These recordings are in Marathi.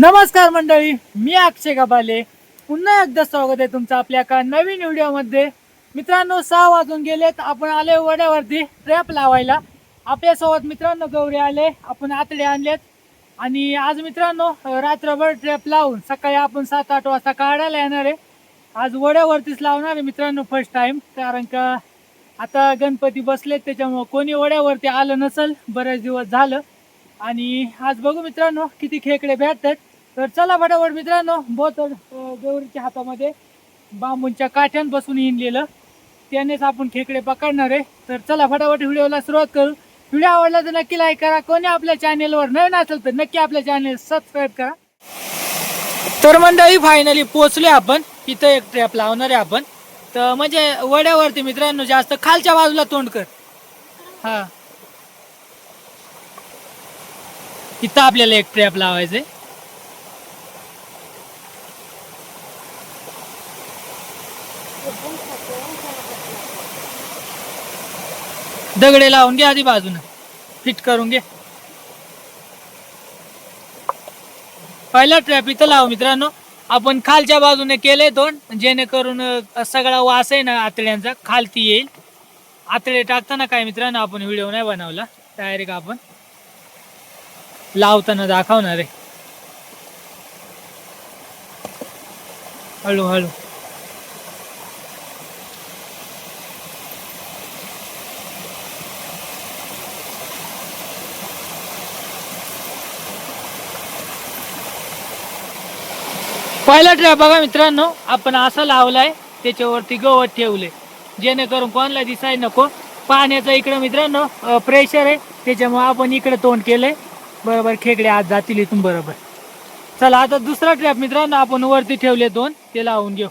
नमस्कार मंडळी मी अक्षय गबाले पुन्हा एकदा स्वागत आहे तुमचं आपल्या एका नवीन व्हिडिओमध्ये. मित्रांनो सहा वाजून गेलेत आपण आले वड्यावरती ट्रॅप लावायला. आपल्यासोबत मित्रांनो गौरी आले आपण आतडे आणलेत. आणि आज मित्रांनो रात्रभर ट्रॅप लावून सकाळी आपण सात आठ वाजता काढायला येणार आहे. आज वड्यावरतीच लावणार आहे मित्रांनो फर्स्ट टाइम कारण का आता गणपती बसलेत त्याच्यामुळं कोणी वड्यावरती आलं नसेल बरेच दिवस झालं. आणि आज बघू मित्रांनो किती खेकडे भेटतात. तर चला फटाफट मित्रांनो बोत गौरीच्या हातामध्ये बांबूंच्या काठ्यान बसून हिंडलेलं. त्यानेच आपण खेकडे पकडणार आहे. तर चला फटाफट व्हिडिओला सुरुवात करू. व्हिडिओ आवडला तर नक्की लाईक करा. कोणी आपल्या चॅनेलवर नवीन असेल तर नक्की आपल्या चॅनेल सबस्क्राईब करा. तर मंडळी फायनली पोचले आपण. इथं एक ट्रॅप लावणार आहे आपण. तर म्हणजे वड्यावरती मित्रांनो जास्त खालच्या बाजूला तोंड कर. हा. इथं आपल्याला एक ट्रॅप लावायचंय. दगडे लावून घे आधी बाजूनं. फिट करून घे. पहिला ट्रॅप इथं लावू मित्रांनो. आपण खालच्या बाजूने केले दोन जेणेकरून सगळा वास आहे ना आतड्यांचा खालती येईल. आतडे टाकताना काय मित्रांनो आपण व्हिडिओ नाही बनवला. डायरेक्ट आपण लावताना दाखवणार आहे. हळूहळू. पहिला ट्रॅप बघा मित्रांनो आपण असा लावलाय त्याच्यावरती गवत ठेवले जेणेकरून कोणाला दिसाय नको. पाण्याचा इकडे मित्रांनो प्रेशर आहे त्याच्यामुळे आपण इकडे तोंड केलंय. बरोबर खेकडे आज जातील इथून बरोबर. चला आता दुसरा ट्रॅप मित्रांनो आपण वरती ठेवले दोन ते लावून घेऊ.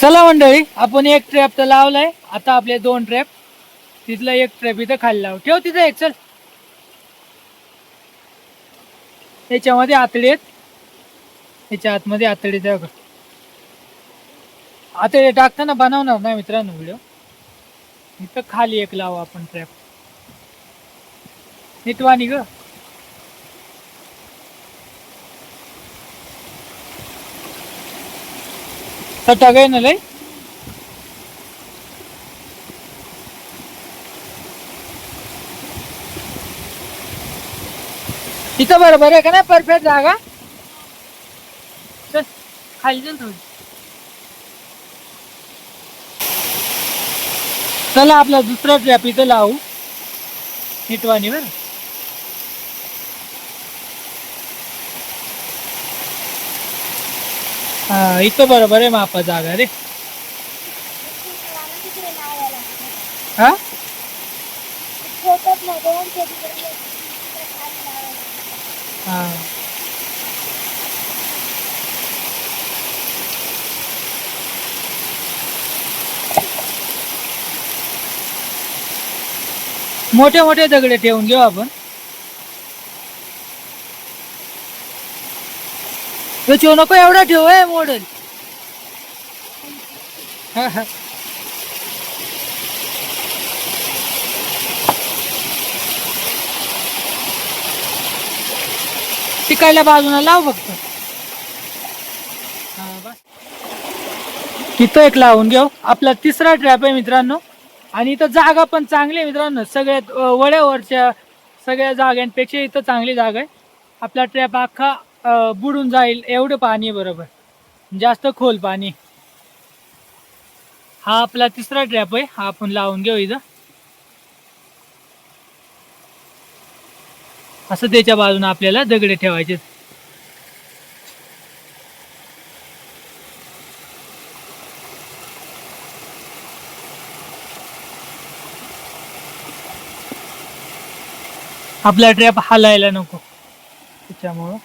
चला मंडळी आपण एक ट्रॅप तर लावलाय आता आपले दोन ट्रॅप तिथला एक ट्रॅप इथं खाली लाव. ठेव तिथं एक चल. त्याच्यामध्ये आतडे आहेत. त्याच्या आतमध्ये आतडे द्या आतडे टाकताना बनवणार ना मित्रांनो व्हिडिओ. इथं खाली एक लावू आपण ट्रॅप निटवानी ग. सटक आहे ना लय. इथं बरोबर आहे का नाही? परफेक्ट जागा. चल खाली चल थोडी चला आपला दुसरा ट्रॅप इथं लावू निटवाणी बरं. हा इथं बरोबर आहे मापा जागा रे. हा? हा. मोठे मोठे दगडे ठेवून घेऊ आपण. ठेवू नको एवढा ठेव आहे मॉडेल. टिकायला बाजूला लाव फक्त. तिथं एक लावून घेऊ. आपला तिसरा ट्रॅप आहे मित्रांनो. आणि इथं जागा पण चांगली आहे मित्रांनो. सगळ्यात वळ्यावरच्या वड्यावरच्या सगळ्या जागांपेक्षा इथं चांगली जागा आहे. आपला ट्रॅप अख्खा बुडून जाईल एवढं पाणी आहे बरोबर. जास्त खोल पाणी. हा आपला तिसरा ट्रॅप आहे. हा आपण लावून घेऊ इथं. असं त्याच्या बाजूने आपल्याला दगडे ठेवायचे आपला ट्रॅप हालायला नको. त्याच्यामुळं.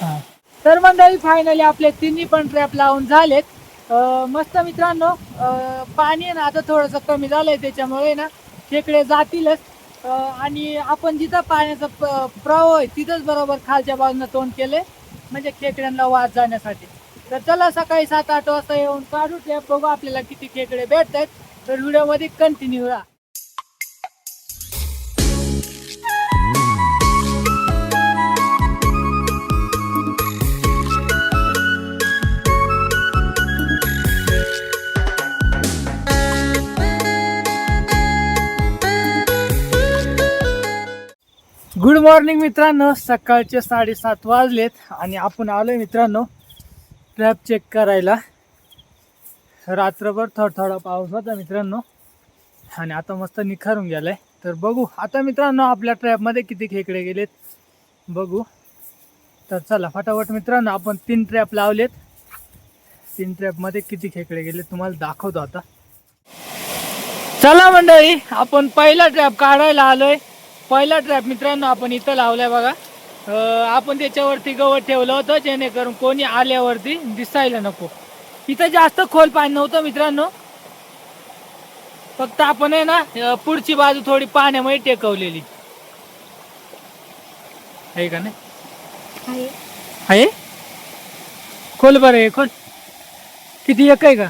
हा. तर मंडळी फायनली आपले तिन्ही पण ट्रॅप लावून झालेत. मस्त मित्रांनो पाणी आहे ना आता थोडंसं कमी झालंय त्याच्यामुळे ना खेकडे जातीलच. आणि आपण जिथं पाण्याचा प्रवाह आहे तिथंच बरोबर खालच्या बाजूनं तोंड केले म्हणजे खेकड्यांना वाद जाण्यासाठी. तर चला सकाळी सात आठ वाजता येऊन काढू ट्रॅप बघू आपल्याला किती खेकडे भेटत आहेत तर व्हिडिओमध्ये कंटिन्यू राहा. मॉर्निंग मित्रांनो. सकाळचे साडेसात वाजलेत आणि आपण आलोय मित्रांनो ट्रॅप चेक करायला. रात्रभर थोडा थोडा पाऊस होता मित्रांनो. आणि आता मस्त निखारून गेलाय. तर बघू. आता मित्रांनो आपल्या ट्रॅपमध्ये किती खेकडे गेलेत. बघू. तर चला फटाफट मित्रांनो आपण तीन ट्रॅप लावलेत. तीन ट्रॅपमध्ये किती खेकडे गेले तुम्हाला दाखवतो आता. चला मंडळी आपण पहिला ट्रॅप काढायला आलोय. पहिला ट्रॅप मित्रांनो आपण इथं लावलाय बघा. आपण त्याच्यावरती गवत ठेवलं होतं जेणेकरून कोणी आल्यावरती दिसायला नको. इथं जास्त खोल पाणी नव्हतं मित्रांनो. फक्त आपण आहे ना पुढची बाजू थोडी पाण्यामध्ये टेकवलेली. आहे का नाही? आहे. खोल बरं आहे खोल. किती एक आहे का?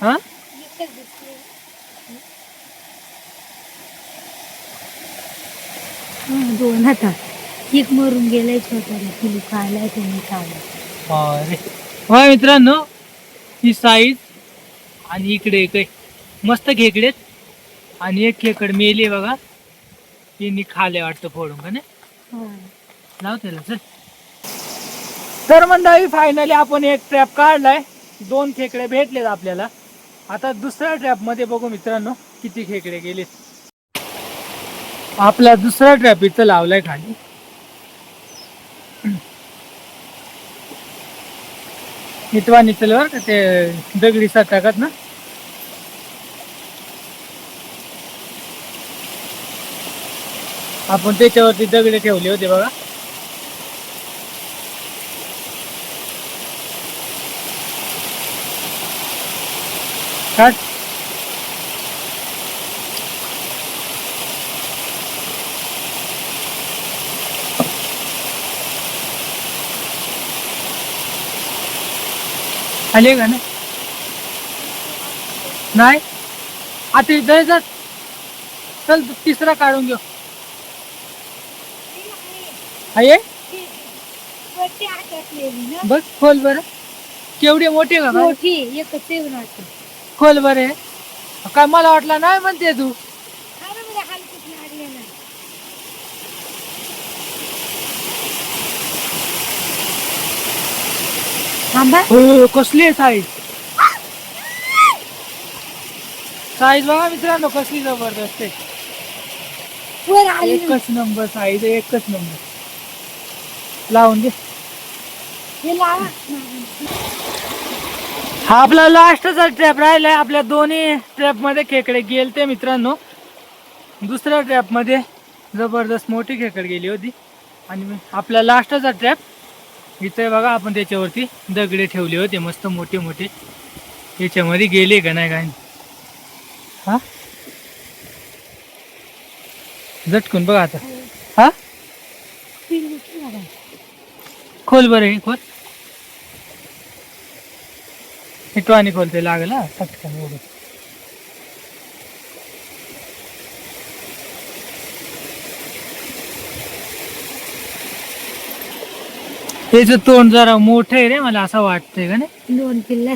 हा? दोन आता. एक मरून गेलाय छोट्याला. पिलू खायला तुम्ही खायला अरे होय मित्रांनो ही साईज आणि इकडे एक आहे. मस्त खेकडेत आणि एक खेकड मेली बघा. तिने खाले वाटतं फोडून का नाही? लाव त्याला चल. तर मंडळी फायनली आपण एक ट्रॅप काढलाय. दोन खेकडे भेटलेत आपल्याला. आता दुसऱ्या ट्रॅपमध्ये बघू मित्रांनो किती खेकडे गेलेत. आपला दुसरा ट्रॅफिक तर लावलाय खाली. नितवा निचल बर का ते दगडी टाकत ना? आपण त्याच्यावरती दगडे ठेवले होते बघा. आले का नाही? नाही? आता इथं जा. चल तिसरा काढून घेऊ. आहे? बघ खोल बरं. केवढे मोठे का? मोठी एकच खोल बरे काय मला वाटलं नाही म्हणते तू. थांबा. हो कसली साईज? साईज बघा मित्रांनो कसली जबरदस्त आहे. वर आली. एकच नंबर साईज एकच नंबर. लावून दे. हे लावा. हा आपला लास्टचा ट्रॅप राहिलाय. आपल्या दोन्ही ट्रॅपमध्ये खेकडे गेलते मित्रांनो. दुसऱ्या ट्रॅपमध्ये जबरदस्त मोठी खेकड गेली होती. आणि मी- आपला लास्टचा ट्रॅप इथे बघा आपण त्याच्यावरती दगडे ठेवले होते मस्त मोठे मोठे. याच्यामध्ये गेले का नाही काय हा? झटकून बघा आता. हा? खोल बरं हे खोल. हे खोल खोलते लागला पटकन एवढं. त्याचं तोंड जरा मोठं आहे रे मला असं वाटतंय का नाही? दोन पिल्ला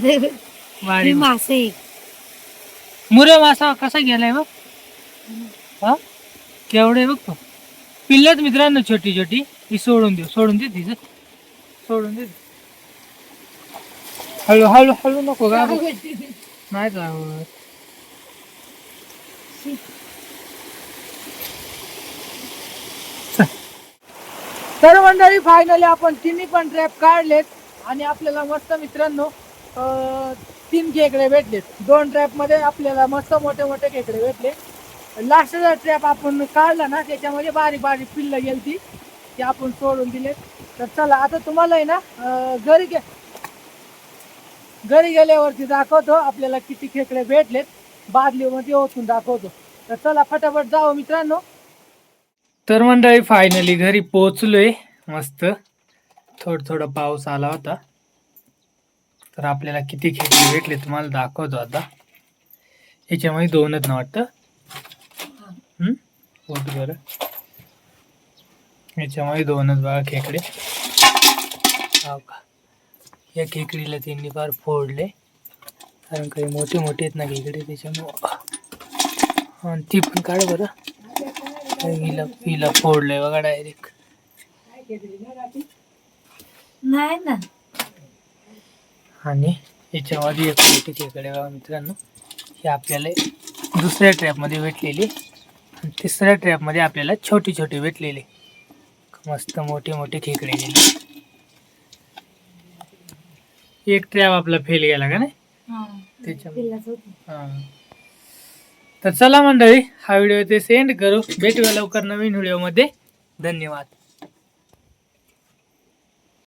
मासे एक. मुरे मासा कसा गेलाय बघ. हा? केवढे बघ तो. पिल्लच मित्रांनो छोटी छोटी. ही सोडून देऊ सोडून दे तिचं. सोडून दे. हळू हळू हळू नको का नाही जावं तर मंडळी फायनली आपण तिन्ही पण ट्रॅप काढलेत आणि आपल्याला मस्त मित्रांनो तीन खेकडे भेटलेत. दोन ट्रॅपमध्ये आपल्याला मस्त मोठे मोठे खेकडे भेटले. लास्टचा ट्रॅप आपण काढला ना त्याच्यामध्ये बारीक बारीक पिल्ल गेलती ते आपण सोडून दिले तर चला आता तुम्हाला आहे ना घरी गे घरी गेल्यावरती दाखवतो आपल्याला किती खेकडे भेटलेत. बादलीमध्ये ओतून दाखवतो. तर चला फटाफट जाऊ मित्रांनो. तर मंडळी फायनली घरी पोचलोय मस्त. थोडं थोडं पाऊस आला होता. तर आपल्याला किती खेकडे भेटले तुम्हाला दाखवतो आता. याच्यामध्ये दोनच ना वाटतं. हम्म? होत बरं. याच्यामध्ये दोनच बघा खेकडे. हो का? या खेकडीला त्यांनी फार फोडले. कारण काही मोठे मोठे आहेत ना खेकडे त्याच्यामुळं. आणि ती पण काढ बरं. हिला हिला फोडलंय बघा डायरेक्ट नाही ना. आणि याच्यामध्ये एक मोठी खेकडे बघा मित्रांनो. ही आपल्याला दुसऱ्या ट्रॅपमध्ये भेटलेली. आणि तिसऱ्या ट्रॅपमध्ये आपल्याला छोटी छोटी भेटलेली. मस्त मोठे मोठे खेकडे गेले एक ट्रॅप आपला फेल गेला का नाही? त्याच्यामुळे हा. तर चला मंडळी हा व्हिडिओ ते सेंड करू. भेटूया लवकर नवीन व्हिडिओमध्ये. धन्यवाद.